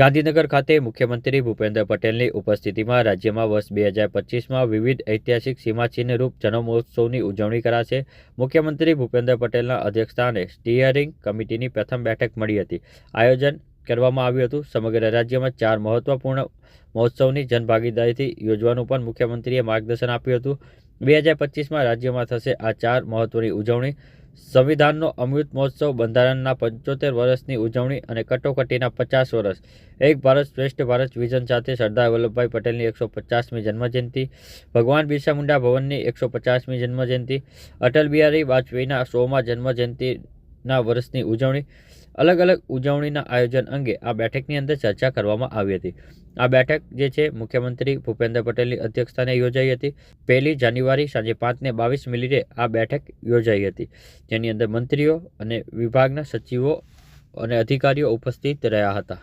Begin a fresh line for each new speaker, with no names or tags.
ગાંધીનગર ખાતે મુખ્યમંત્રી ભૂપેન્દ્ર પટેલની ઉપસ્થિતિમાં રાજ્યમાં વર્ષ બે હજાર પચીસમાં વિવિધ ઐતિહાસિક સીમાચિહ્નરૂપ જન્મોત્સવની ઉજવણી કરાશે. મુખ્યમંત્રી ભૂપેન્દ્ર પટેલના અધ્યક્ષસ્થાને સ્ટીયરિંગ કમિટીની પ્રથમ બેઠક મળી હતી. આયોજન કરવામાં આવ્યું હતું. સમગ્ર રાજ્યમાં ચાર મહત્વપૂર્ણ મહોત્સવની જનભાગીદારીથી યોજવાનું પણ મુખ્યમંત્રીએ માર્ગદર્શન આપ્યું હતું. બે હજાર પચીસમાં રાજ્યમાં થશે આ ચાર મહત્વની ઉજવણી. સંવિધાનનો અમૃત મહોત્સવ બંધારણના પંચોતેર વર્ષની ઉજવણી અને કટોકટીના પચાસ વર્ષ. એક ભારત શ્રેષ્ઠ ભારત વિઝન સાથે સરદાર વલ્લભભાઈ પટેલની એકસો પચાસમી જન્મજયંતિ, ભગવાન બિરસા મુંડા ભવનની એકસો પચાસમી જન્મજયંતિ, અટલ બિહારી વાજપેયીના સોમાં જન્મજયંતિના વર્ષની ઉજવણી, અલગ અલગ ઉજવણીના આયોજન અંગે આ બેઠકની અંદર ચર્ચા કરવામાં આવી હતી. આ બેઠક જે છે, મુખ્યમંત્રી ભૂપેન્દ્ર પટેલની અધ્યક્ષસ્થાને યોજાઈ હતી. પહેલી જાન્યુઆરી સાંજે પાંચને બાવીસ મિનિટે આ બેઠક યોજાઈ હતી, જેની અંદર મંત્રીઓ અને વિભાગના સચિવો અને અધિકારીઓ ઉપસ્થિત રહ્યા હતા.